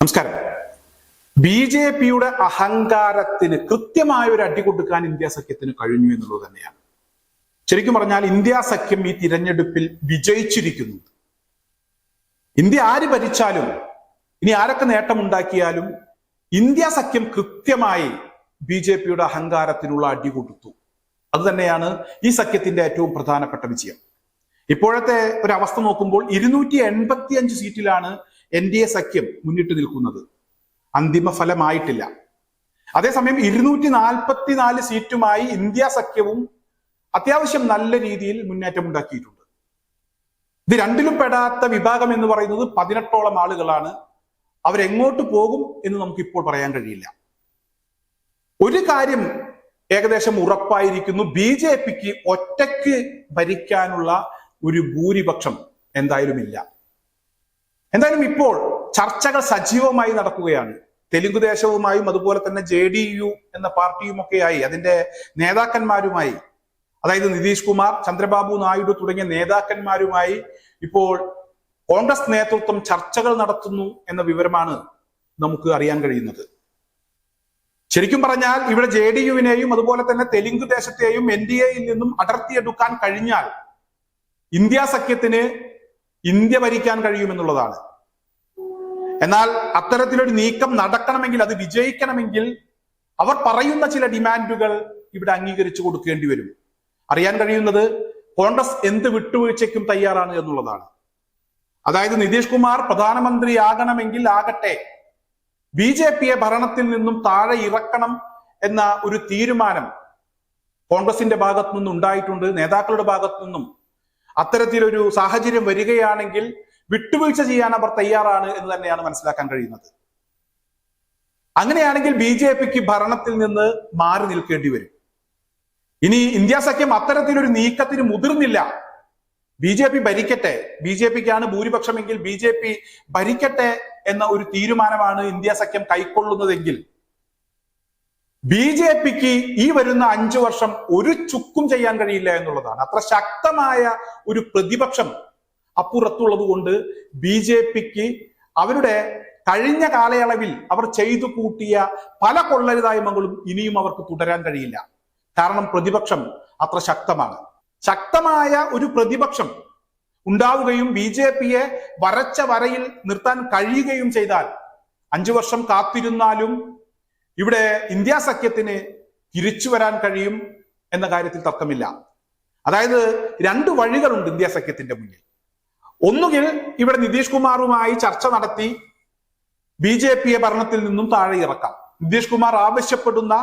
നമസ്കാരം. B J പിയുടെ അഹങ്കാരത്തിന് കൃത്യമായ ഒരു അടി കൊടുക്കാൻ ഇന്ത്യ സഖ്യത്തിന് കഴിഞ്ഞു എന്നുള്ളത് തന്നെയാണ്. ശരിക്കും പറഞ്ഞാൽ ഇന്ത്യ സഖ്യം ഈ തിരഞ്ഞെടുപ്പിൽ വിജയിച്ചിരിക്കുന്നു. ഇന്ത്യ ആര് ഭരിച്ചാലും ഇനി ആരൊക്കെ നേട്ടമുണ്ടാക്കിയാലും ഇന്ത്യ സഖ്യം കൃത്യമായി ബി ജെ പിയുടെ അഹങ്കാരത്തിനുള്ള അടി കൊടുത്തു. അത് തന്നെയാണ് ഈ സഖ്യത്തിന്റെ ഏറ്റവും പ്രധാനപ്പെട്ട വിജയം. ഇപ്പോഴത്തെ ഒരവസ്ഥ നോക്കുമ്പോൾ ഇരുന്നൂറ്റി എൺപത്തി അഞ്ച് സീറ്റിലാണ് എൻ ഡി എ സഖ്യം മുന്നിട്ട് നിൽക്കുന്നത്. അന്തിമ ഫലമായിട്ടില്ല. അതേസമയം ഇരുന്നൂറ്റി നാൽപ്പത്തി നാല് സീറ്റുമായി ഇന്ത്യ സഖ്യവും അത്യാവശ്യം നല്ല രീതിയിൽ മുന്നേറ്റം ഉണ്ടാക്കിയിട്ടുണ്ട്. ഇത് രണ്ടിലും പെടാത്ത വിഭാഗം എന്ന് പറയുന്നത് പതിനെട്ടോളം ആളുകളാണ്. അവരെങ്ങോട്ട് പോകും എന്ന് നമുക്ക് ഇപ്പോൾ പറയാൻ കഴിയില്ല. ഒരു കാര്യം ഏകദേശം ഉറപ്പായിരിക്കുന്നു. ബി ജെ പിക്ക് ഒറ്റയ്ക്ക് ഭരിക്കാനുള്ള ഒരു ഭൂരിപക്ഷം എന്തായാലും ഇല്ല എന്തായാലും ഇപ്പോൾ ചർച്ചകൾ സജീവമായി നടക്കുകയാണ്. തെലുങ്കുദേശവുമായും അതുപോലെ തന്നെ ജെ ഡി യു എന്ന പാർട്ടിയുമൊക്കെയായി അതിന്റെ നേതാക്കന്മാരുമായി അതായത് നിതീഷ് കുമാർ ചന്ദ്രബാബു നായിഡു തുടങ്ങിയ നേതാക്കന്മാരുമായി ഇപ്പോൾ കോൺഗ്രസ് നേതൃത്വം ചർച്ചകൾ നടത്തുന്നു എന്ന വിവരമാണ് നമുക്ക് അറിയാൻ കഴിയുന്നത്. ശരിക്കും പറഞ്ഞാൽ ഇവിടെ ജെ ഡി യുവിനെയും അതുപോലെ തന്നെ തെലുങ്ക് ദേശത്തെയും എൻ ഡി എയിൽ നിന്നും അടർത്തിയെടുക്കാൻ കഴിഞ്ഞാൽ ഇന്ത്യ സഖ്യത്തിന് ഇന്ത്യ ഭരിക്കാൻ കഴിയുമെന്നുള്ളതാണ്. എന്നാൽ അത്തരത്തിലൊരു നീക്കം നടക്കണമെങ്കിൽ അത് വിജയിക്കണമെങ്കിൽ അവർ പറയുന്ന ചില ഡിമാൻഡുകൾ ഇവിടെ അംഗീകരിച്ചു കൊടുക്കേണ്ടി വരും. അറിയാൻ കഴിയുന്നത് കോൺഗ്രസ് എന്ത് വിട്ടുവീഴ്ചയ്ക്കും തയ്യാറാണ് എന്നുള്ളതാണ്. അതായത് നിതീഷ് കുമാർ പ്രധാനമന്ത്രിയാകണമെങ്കിൽ ആകട്ടെ ബി ജെ പിയെ ഭരണത്തിൽ നിന്നും താഴെ ഇറക്കണം എന്ന ഒരു തീരുമാനം കോൺഗ്രസിന്റെ ഭാഗത്തു നിന്നും ഉണ്ടായിട്ടുണ്ട് നേതാക്കളുടെ ഭാഗത്തു നിന്നും അത്തരത്തിലൊരു സാഹചര്യം വരികയാണെങ്കിൽ വിട്ടുവീഴ്ച ചെയ്യാൻ അവർ തയ്യാറാണ് എന്ന് തന്നെയാണ് മനസ്സിലാക്കാൻ കഴിയുന്നത്. അങ്ങനെയാണെങ്കിൽ ബി ജെ പിക്ക് ഭരണത്തിൽ നിന്ന് മാറി നിൽക്കേണ്ടി വരും. ഇനി ഇന്ത്യ സഖ്യം അത്തരത്തിലൊരു നീക്കത്തിന് മുതിർന്നില്ല. ബി ജെ പി ഭരിക്കട്ടെ. ബി ജെ പിക്കാണ് ഭൂരിപക്ഷമെങ്കിൽ ബി ജെ പി ഭരിക്കട്ടെ എന്ന ഒരു തീരുമാനമാണ് ഇന്ത്യ സഖ്യം കൈക്കൊള്ളുന്നതെങ്കിൽ ബി ജെ പിക്ക് ഈ വരുന്ന അഞ്ചു വർഷം ഒരു ചുക്കും ചെയ്യാൻ കഴിയില്ല എന്നുള്ളതാണ്. അത്ര ശക്തമായ ഒരു പ്രതിപക്ഷം അപ്പുറത്തുള്ളത് കൊണ്ട് ബി ജെ പിക്ക് അവരുടെ കഴിഞ്ഞ കാലയളവിൽ അവർ ചെയ്തു കൂട്ടിയ പല കൊള്ളരുതായ്മകളും ഇനിയും അവർക്ക് തുടരാൻ കഴിയില്ല. കാരണം പ്രതിപക്ഷം അത്ര ശക്തമാണ്. ശക്തമായ ഒരു പ്രതിപക്ഷം ഉണ്ടാവുകയും ബി ജെ പിയെ വരച്ച വരയിൽ നിർത്താൻ കഴിയുകയും ചെയ്താൽ അഞ്ചു വർഷം കാത്തിരുന്നാലും ഇവിടെ ഇന്ത്യ സഖ്യത്തിന് തിരിച്ചു വരാൻ കഴിയും എന്ന കാര്യത്തിൽ തർക്കമില്ല. അതായത് രണ്ട് വഴികളുണ്ട് ഇന്ത്യ സഖ്യത്തിന്റെ മുന്നിൽ. ഒന്നുകിൽ ഇവിടെ നിതീഷ് കുമാറുമായി ചർച്ച നടത്തി ബി ജെ പിയെ ഭരണത്തിൽ നിന്നും താഴെ ഇറക്കാം. നിതീഷ് കുമാർ ആവശ്യപ്പെടുന്ന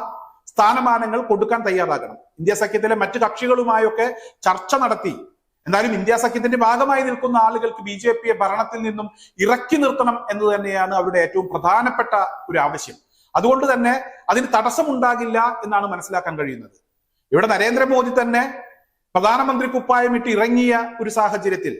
സ്ഥാനമാനങ്ങൾ കൊടുക്കാൻ തയ്യാറാകണം. ഇന്ത്യ സഖ്യത്തിലെ മറ്റു കക്ഷികളുമായൊക്കെ ചർച്ച നടത്തി. എന്തായാലും ഇന്ത്യ സഖ്യത്തിന്റെ ഭാഗമായി നിൽക്കുന്ന ആളുകൾക്ക് ബി ജെ പിയെ ഭരണത്തിൽ നിന്നും ഇറക്കി നിർത്തണം എന്ന് തന്നെയാണ് അവരുടെ ഏറ്റവും പ്രധാനപ്പെട്ട ഒരു ആവശ്യം. അതുകൊണ്ട് തന്നെ അതിന് തടസ്സമുണ്ടാകില്ല എന്നാണ് മനസ്സിലാക്കാൻ കഴിയുന്നത്. ഇവിടെ നരേന്ദ്രമോദി തന്നെ പ്രധാനമന്ത്രി കുപ്പായമിട്ട് ഇറങ്ങിയ ഒരു സാഹചര്യത്തിൽ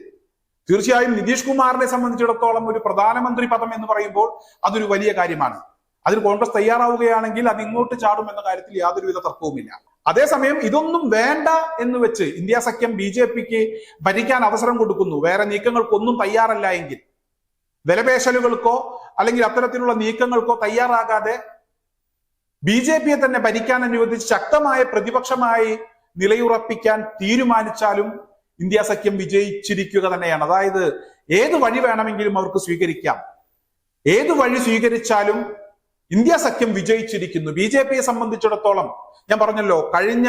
തീർച്ചയായും നിതീഷ് കുമാറിനെ സംബന്ധിച്ചിടത്തോളം ഒരു പ്രധാനമന്ത്രി പദം എന്ന് പറയുമ്പോൾ അതൊരു വലിയ കാര്യമാണ്. അതിന് കോൺഗ്രസ് തയ്യാറാവുകയാണെങ്കിൽ അത് ഇങ്ങോട്ട് ചാടും എന്ന കാര്യത്തിൽ യാതൊരുവിധ തർക്കവുമില്ല. അതേസമയം ഇതൊന്നും വേണ്ട എന്ന് വെച്ച് ഇന്ത്യ സഖ്യം ബി ജെ പിക്ക് ഭരിക്കാൻ അവസരം കൊടുക്കുന്നു. വേറെ നീക്കങ്ങൾക്കൊന്നും തയ്യാറല്ല എങ്കിൽ വിലപേശലുകൾക്കോ അല്ലെങ്കിൽ അത്തരത്തിലുള്ള നീക്കങ്ങൾക്കോ തയ്യാറാകാതെ ബി ജെ പിയെ തന്നെ ഭരിക്കാൻ അനുവദിച്ച് ശക്തമായ പ്രതിപക്ഷമായി നിലയുറപ്പിക്കാൻ തീരുമാനിച്ചാലും ഇന്ത്യ സഖ്യം വിജയിച്ചിരിക്കുക തന്നെയാണ്. അതായത് ഏത് വഴി വേണമെങ്കിലും അവർക്ക് സ്വീകരിക്കാം. ഏത് വഴി സ്വീകരിച്ചാലും ഇന്ത്യ സഖ്യം വിജയിച്ചിരിക്കുന്നു. ബി ജെ പിയെ സംബന്ധിച്ചിടത്തോളം ഞാൻ പറഞ്ഞല്ലോ കഴിഞ്ഞ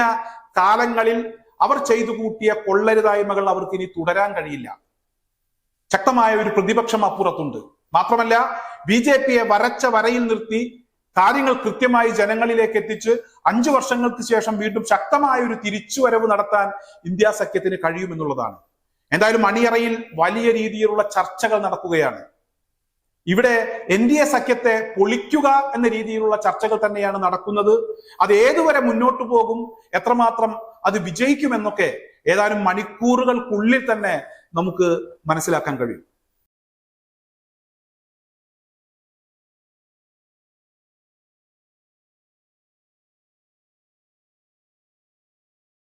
കാലങ്ങളിൽ അവർ ചെയ്തു കൂട്ടിയ കൊള്ളരുതായ്മകൾ അവർക്ക് ഇനി തുടരാൻ കഴിയില്ല. ശക്തമായ ഒരു പ്രതിപക്ഷം അപ്പുറത്തുണ്ട്. മാത്രമല്ല ബി ജെ പിയെ വരച്ച വരയിൽ നിർത്തി കാര്യങ്ങൾ കൃത്യമായി ജനങ്ങളിലേക്ക് എത്തിച്ച് അഞ്ചു വർഷങ്ങൾക്ക് ശേഷം വീണ്ടും ശക്തമായ ഒരു തിരിച്ചുവരവ് നടത്താൻ ഇന്ത്യ സഖ്യത്തിന് കഴിയുമെന്നുള്ളതാണ്. എന്തായാലും മണിയറയിൽ വലിയ രീതിയിലുള്ള ചർച്ചകൾ നടക്കുകയാണ്. ഇവിടെ എൻ ഡി എ സഖ്യത്തെ പൊളിക്കുക എന്ന രീതിയിലുള്ള ചർച്ചകൾ തന്നെയാണ് നടക്കുന്നത്. അത് ഏതുവരെ മുന്നോട്ടു പോകും എത്രമാത്രം അത് വിജയിക്കുമെന്നൊക്കെ ഏതാനും മണിക്കൂറുകൾക്കുള്ളിൽ തന്നെ നമുക്ക് മനസ്സിലാക്കാൻ കഴിയും.